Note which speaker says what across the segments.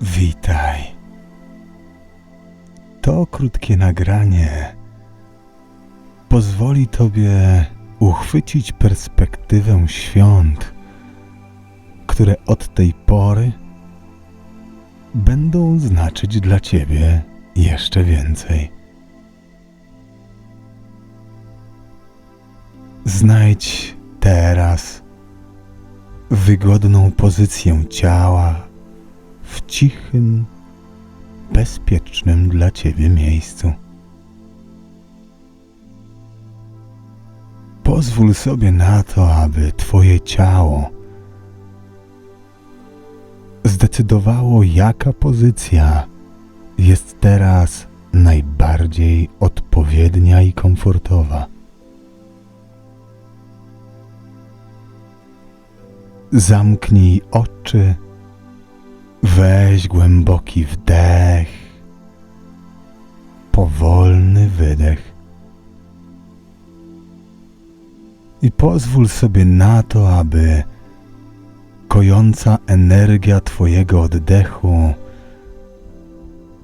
Speaker 1: Witaj. To krótkie nagranie pozwoli Tobie uchwycić perspektywę świąt, które od tej pory będą znaczyć dla Ciebie jeszcze więcej. Znajdź teraz wygodną pozycję ciała w cichym, bezpiecznym dla Ciebie miejscu. Pozwól sobie na to, aby Twoje ciało zdecydowało, jaka pozycja jest teraz najbardziej odpowiednia i komfortowa. Zamknij oczy, weź głęboki wdech, powolny wydech. I pozwól sobie na to, aby kojąca energia Twojego oddechu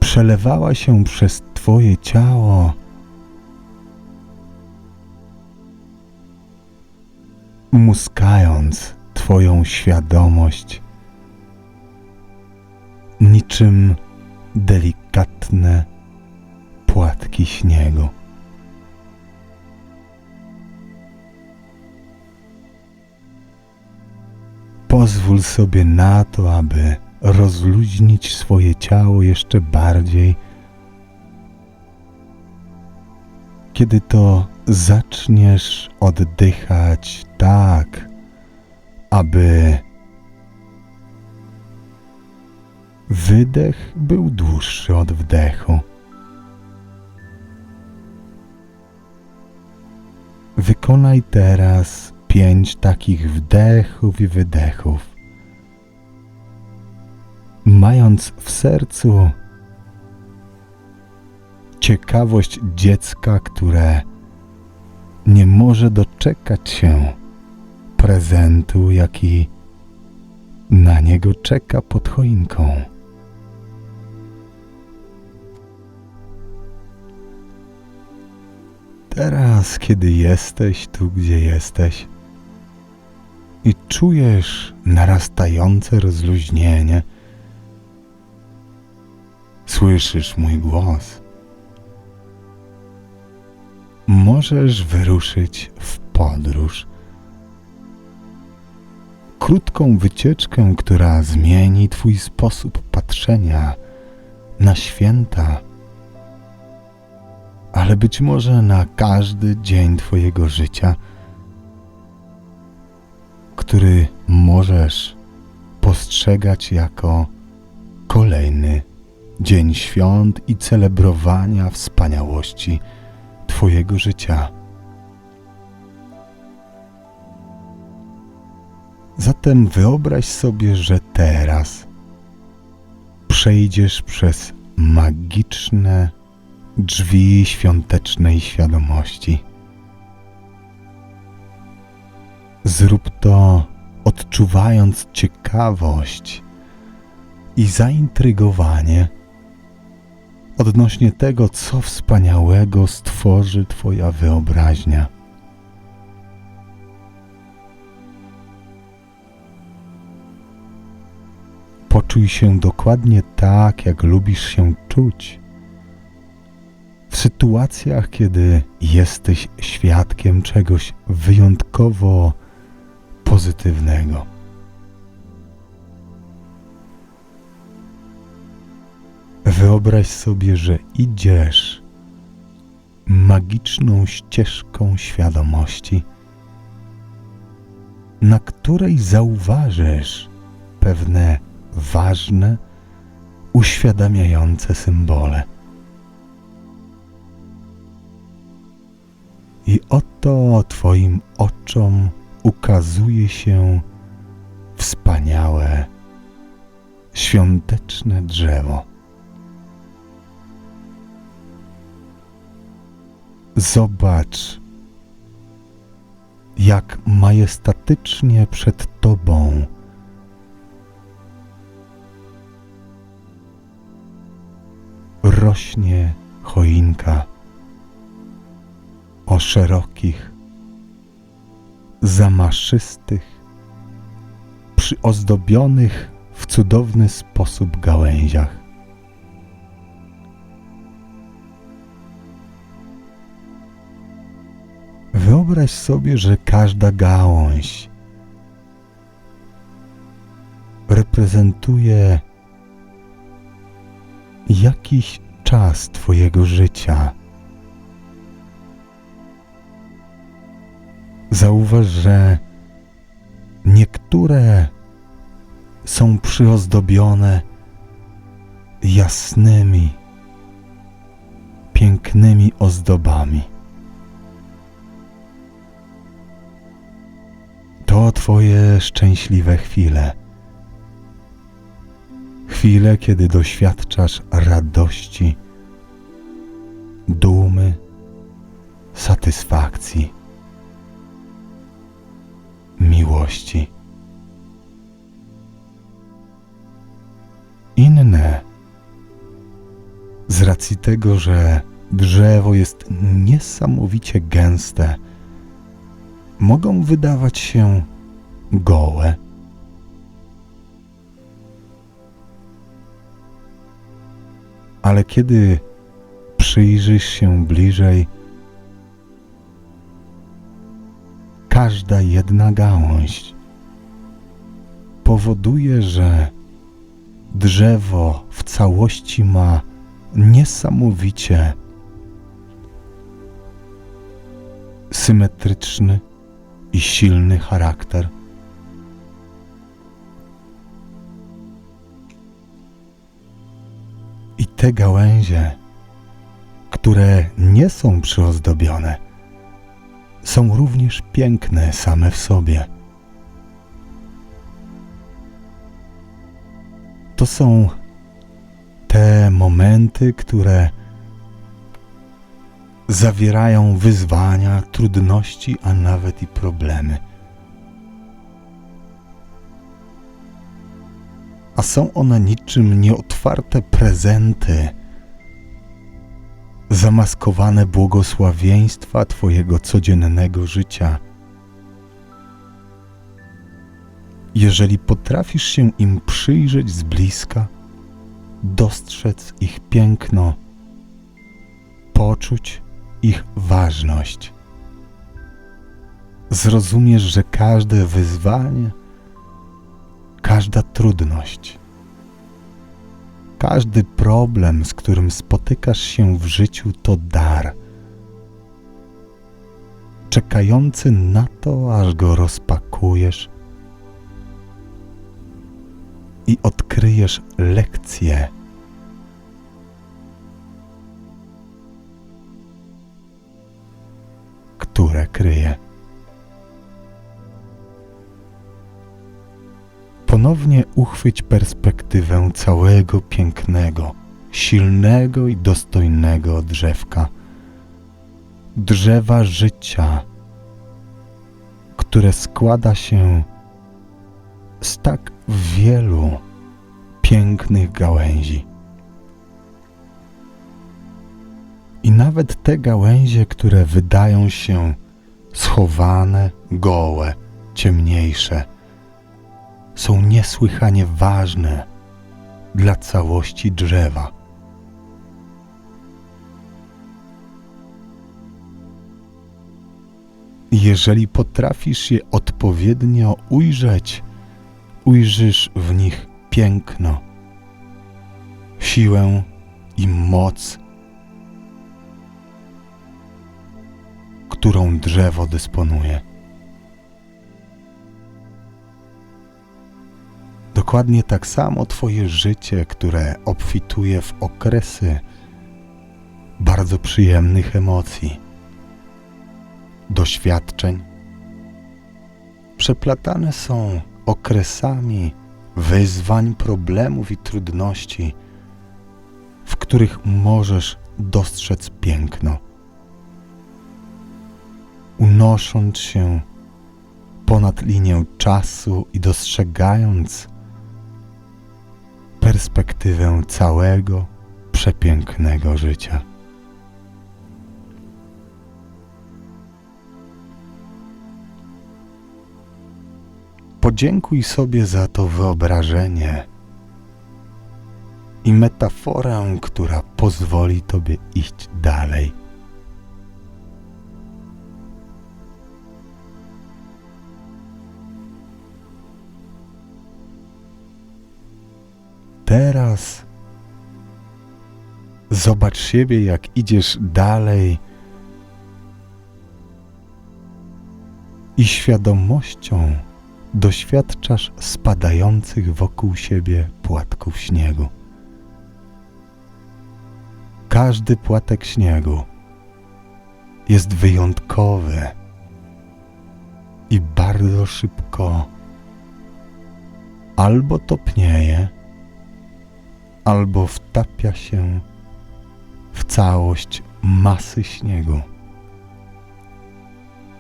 Speaker 1: przelewała się przez Twoje ciało, muskając Twoją świadomość niczym delikatne płatki śniegu. Pozwól sobie na to, aby rozluźnić swoje ciało jeszcze bardziej. Kiedy to zaczniesz oddychać tak, aby wydech był dłuższy od wdechu. Wykonaj teraz pięć takich wdechów i wydechów, mając w sercu ciekawość dziecka, które nie może doczekać się prezentu, jaki na niego czeka pod choinką. Teraz, kiedy jesteś tu, gdzie jesteś i czujesz narastające rozluźnienie, słyszysz mój głos. Możesz wyruszyć w podróż. Krótką wycieczkę, która zmieni Twój sposób patrzenia na święta ale być może na każdy dzień Twojego życia, który możesz postrzegać jako kolejny dzień świąt i celebrowania wspaniałości Twojego życia. Zatem wyobraź sobie, że teraz przejdziesz przez magiczne drzwi świątecznej świadomości. Zrób to odczuwając ciekawość i zaintrygowanie odnośnie tego, co wspaniałego stworzy Twoja wyobraźnia. Poczuj się dokładnie tak, jak lubisz się czuć sytuacjach, kiedy jesteś świadkiem czegoś wyjątkowo pozytywnego. Wyobraź sobie, że idziesz magiczną ścieżką świadomości, na której zauważysz pewne ważne, uświadamiające symbole. I oto Twoim oczom ukazuje się wspaniałe, świąteczne drzewo. Zobacz, jak majestatycznie przed Tobą rośnie choinka o szerokich, zamaszystych, przyozdobionych w cudowny sposób gałęziach. Wyobraź sobie, że każda gałąź reprezentuje jakiś czas Twojego życia. Zauważ, że niektóre są przyozdobione jasnymi, pięknymi ozdobami. To Twoje szczęśliwe chwile. Chwile, kiedy doświadczasz radości, dumy, satysfakcji, miłości. Inne, z racji tego, że drzewo jest niesamowicie gęste, mogą wydawać się gołe. Ale kiedy przyjrzysz się bliżej, każda jedna gałąź powoduje, że drzewo w całości ma niesamowicie symetryczny i silny charakter. I te gałęzie, które nie są przyozdobione, są również piękne same w sobie. To są te momenty, które zawierają wyzwania, trudności, a nawet i problemy. A są one niczym nieotwarte prezenty, zamaskowane błogosławieństwa Twojego codziennego życia. Jeżeli potrafisz się im przyjrzeć z bliska, dostrzec ich piękno, poczuć ich ważność, zrozumiesz, że każde wyzwanie, każda trudność, każdy problem, z którym spotykasz się w życiu, to dar, czekający na to, aż go rozpakujesz i odkryjesz lekcję. które kryje. Ponownie uchwyć perspektywę całego pięknego, silnego i dostojnego drzewka, drzewa życia, które składa się z tak wielu pięknych gałęzi. I nawet te gałęzie, które wydają się schowane, gołe, ciemniejsze, są niesłychanie ważne dla całości drzewa. Jeżeli potrafisz je odpowiednio ujrzeć, ujrzysz w nich piękno, siłę i moc, którą drzewo dysponuje. Dokładnie tak samo Twoje życie, które obfituje w okresy bardzo przyjemnych emocji, doświadczeń, przeplatane są okresami wyzwań, problemów i trudności, w których możesz dostrzec piękno. Unosząc się ponad linię czasu i dostrzegając perspektywę całego przepięknego życia. Podziękuj sobie za to wyobrażenie i metaforę, która pozwoli tobie iść dalej. Teraz zobacz siebie, jak idziesz dalej i świadomością doświadczasz spadających wokół siebie płatków śniegu. Każdy płatek śniegu jest wyjątkowy i bardzo szybko albo topnieje, albo wtapia się w całość masy śniegu.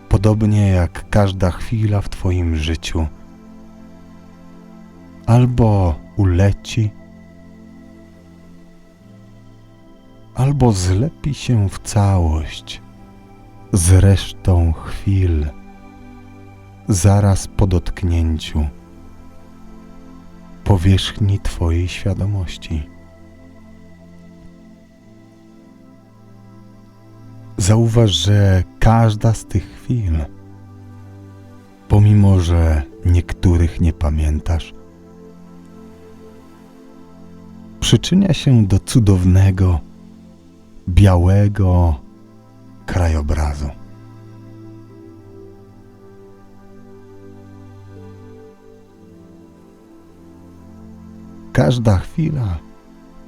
Speaker 1: Podobnie jak każda chwila w Twoim życiu, albo uleci, albo zlepi się w całość z resztą chwil zaraz po dotknięciu powierzchni Twojej świadomości. Zauważ, że każda z tych chwil, pomimo że niektórych nie pamiętasz, przyczynia się do cudownego, białego krajobrazu. Każda chwila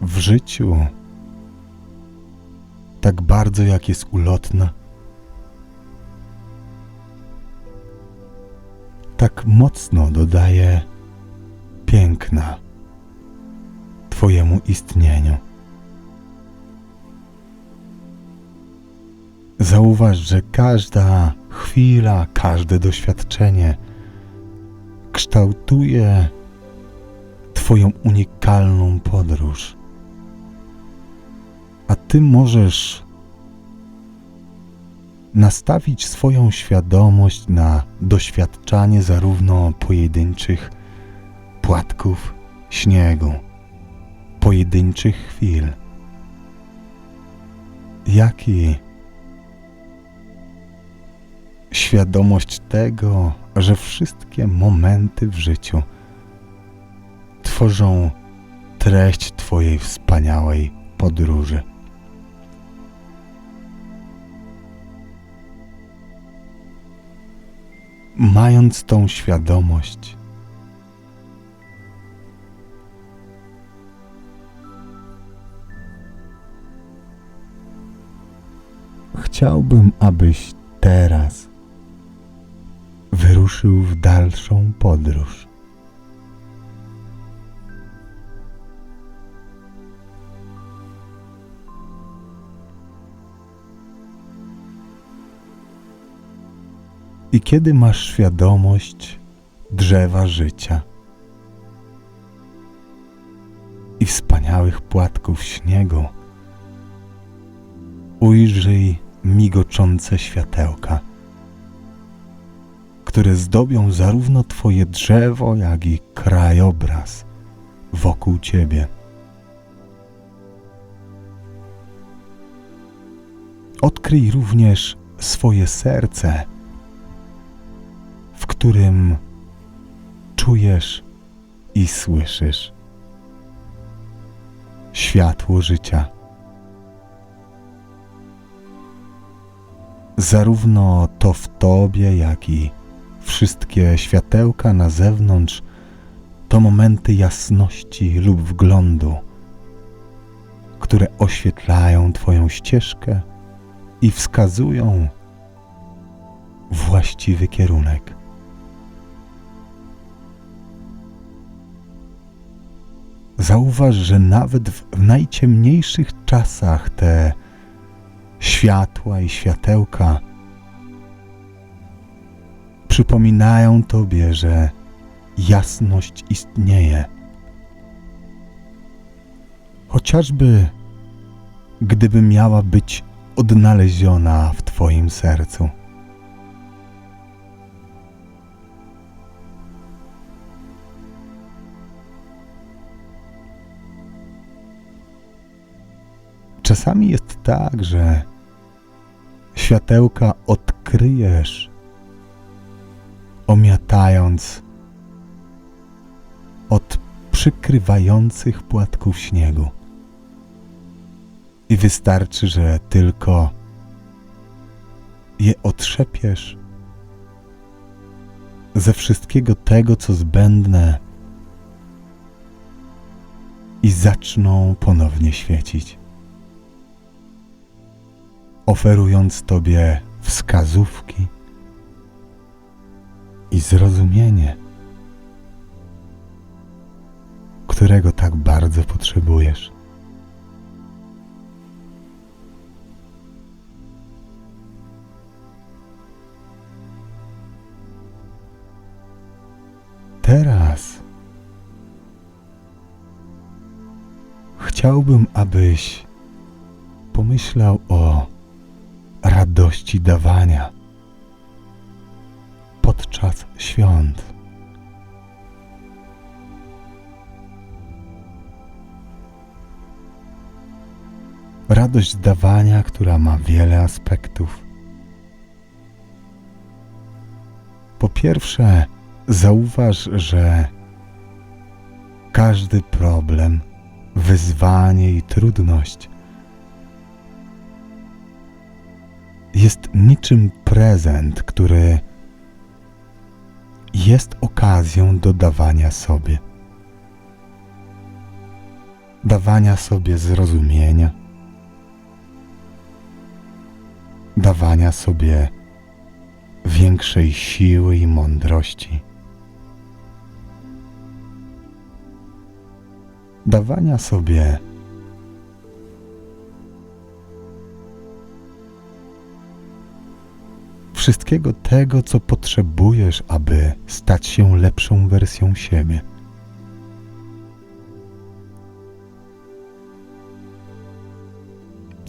Speaker 1: w życiu, tak bardzo jak jest ulotna, tak mocno dodaje piękna Twojemu istnieniu. Zauważ, że każda chwila, każde doświadczenie kształtuje Twoją unikalną podróż. A Ty możesz nastawić swoją świadomość na doświadczanie zarówno pojedynczych płatków śniegu, pojedynczych chwil, jak i świadomość tego, że wszystkie momenty w życiu tworzą treść Twojej wspaniałej podróży. Mając tą świadomość, chciałbym, abyś teraz wyruszył w dalszą podróż. I kiedy masz świadomość drzewa życia i wspaniałych płatków śniegu, ujrzyj migoczące światełka, które zdobią zarówno Twoje drzewo, jak i krajobraz wokół Ciebie. Odkryj również swoje serce którym czujesz i słyszysz światło życia. Zarówno to w tobie, jak i wszystkie światełka na zewnątrz to momenty jasności lub wglądu, które oświetlają Twoją ścieżkę i wskazują właściwy kierunek. Zauważ, że nawet w najciemniejszych czasach te światła i światełka przypominają Tobie, że jasność istnieje. Chociażby gdyby miała być odnaleziona w Twoim sercu. Czasami jest tak, że światełka odkryjesz, omiatając od przykrywających płatków śniegu. I wystarczy, że tylko je otrzepiesz ze wszystkiego tego, co zbędne, i zaczną ponownie świecić, oferując Tobie wskazówki i zrozumienie, którego tak bardzo potrzebujesz. Teraz chciałbym, abyś pomyślał o radości dawania podczas świąt. Radość dawania, która ma wiele aspektów. Po pierwsze, zauważ, że każdy problem, wyzwanie i trudność jest niczym prezent, który jest okazją do dawania sobie. Dawania sobie zrozumienia, dawania sobie większej siły i mądrości. Dawania sobie wszystkiego tego, co potrzebujesz, aby stać się lepszą wersją siebie.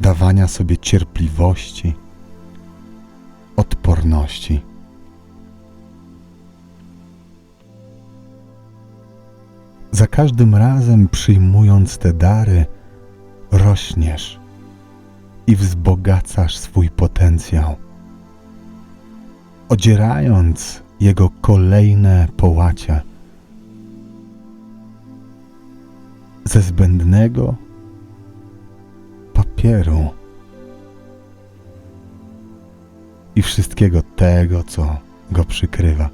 Speaker 1: Dawania sobie cierpliwości, odporności. Za każdym razem przyjmując te dary, rośniesz i wzbogacasz swój potencjał, odzierając jego kolejne połacia ze zbędnego papieru i wszystkiego tego, co go przykrywa.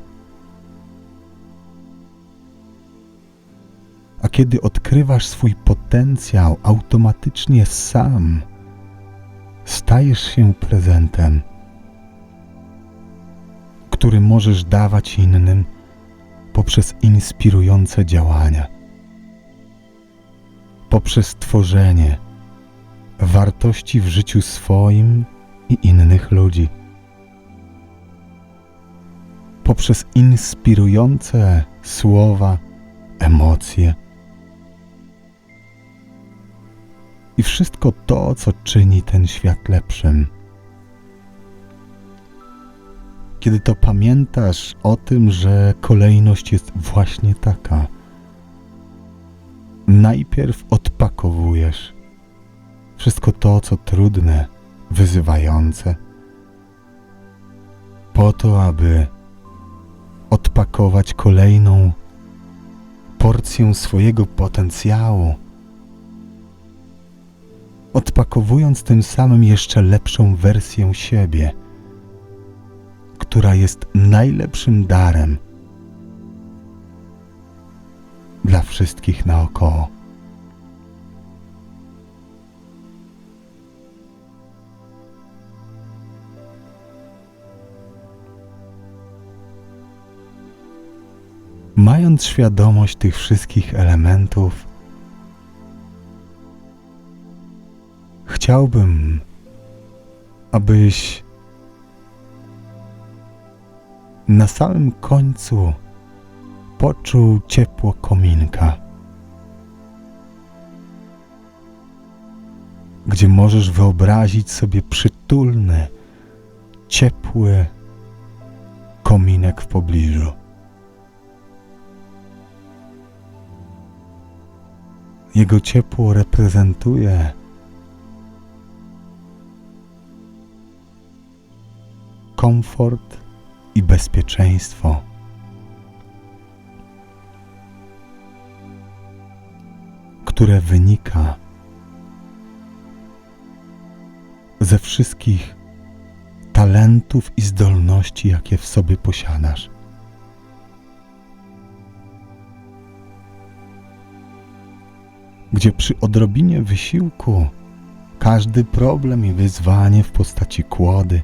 Speaker 1: A kiedy odkrywasz swój potencjał, automatycznie sam stajesz się prezentem, który możesz dawać innym poprzez inspirujące działania, poprzez tworzenie wartości w życiu swoim i innych ludzi poprzez inspirujące słowa, emocje i wszystko to, co czyni ten świat lepszym. Kiedy to pamiętasz o tym, że kolejność jest właśnie taka, najpierw odpakowujesz wszystko to, co trudne, wyzywające, po to, aby odpakować kolejną porcję swojego potencjału, odpakowując tym samym jeszcze lepszą wersję siebie, która jest najlepszym darem dla wszystkich naokoło. Mając świadomość tych wszystkich elementów, chciałbym, abyś na samym końcu poczuł ciepło kominka. gdzie możesz wyobrazić sobie przytulny, ciepły kominek w pobliżu. Jego ciepło reprezentuje komfort i bezpieczeństwo. które wynika ze wszystkich talentów i zdolności, jakie w sobie posiadasz. Gdzie przy odrobinie wysiłku każdy problem i wyzwanie w postaci kłody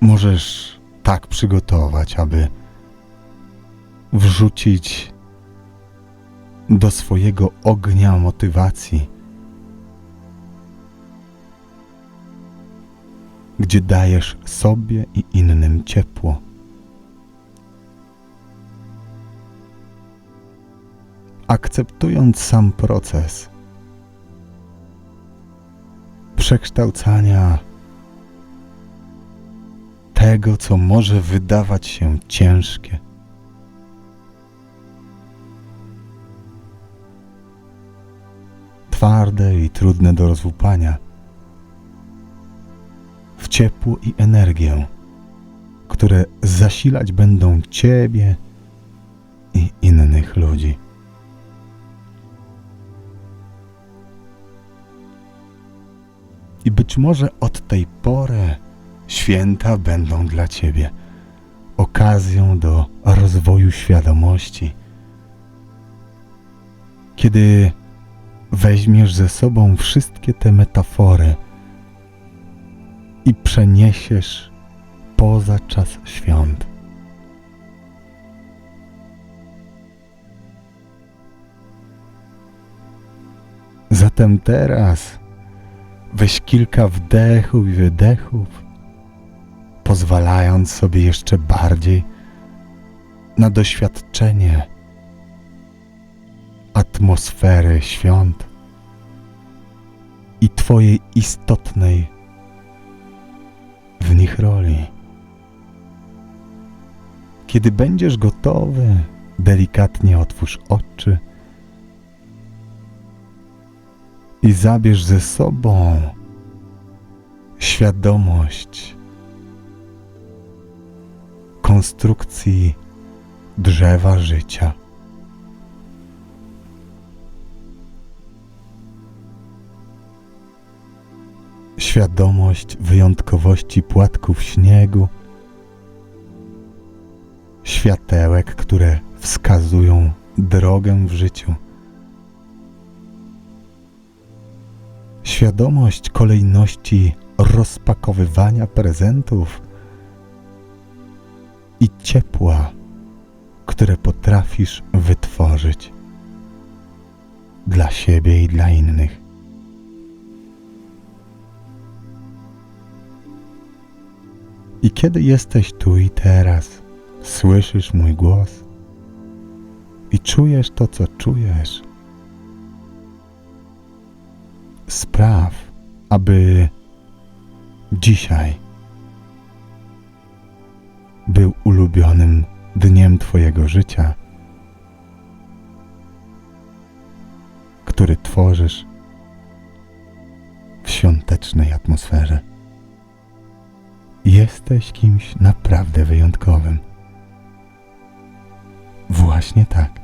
Speaker 1: możesz tak przygotować, aby wrzucić do swojego ognia motywacji, gdzie dajesz sobie i innym ciepło. Akceptując sam proces przekształcania tego, co może wydawać się ciężkie. twarde i trudne do rozłupania, w ciepło i energię, które zasilać będą Ciebie i innych ludzi. I być może od tej pory święta będą dla Ciebie okazją do rozwoju świadomości. Kiedy weźmiesz ze sobą wszystkie te metafory i przeniesiesz poza czas świąt. Zatem teraz weź kilka wdechów i wydechów, pozwalając sobie jeszcze bardziej na doświadczenie atmosfery świąt i Twojej istotnej w nich roli. Kiedy będziesz gotowy, delikatnie otwórz oczy i zabierz ze sobą świadomość konstrukcji drzewa życia. świadomość wyjątkowości płatków śniegu, światełek, które wskazują drogę w życiu, świadomość kolejności rozpakowywania prezentów i ciepła, które potrafisz wytworzyć dla siebie i dla innych. I kiedy jesteś tu i teraz, słyszysz mój głos i czujesz to, co czujesz, spraw, aby dzisiaj był ulubionym dniem Twojego życia, który tworzysz w świątecznej atmosferze. Jesteś kimś naprawdę wyjątkowym. Właśnie tak.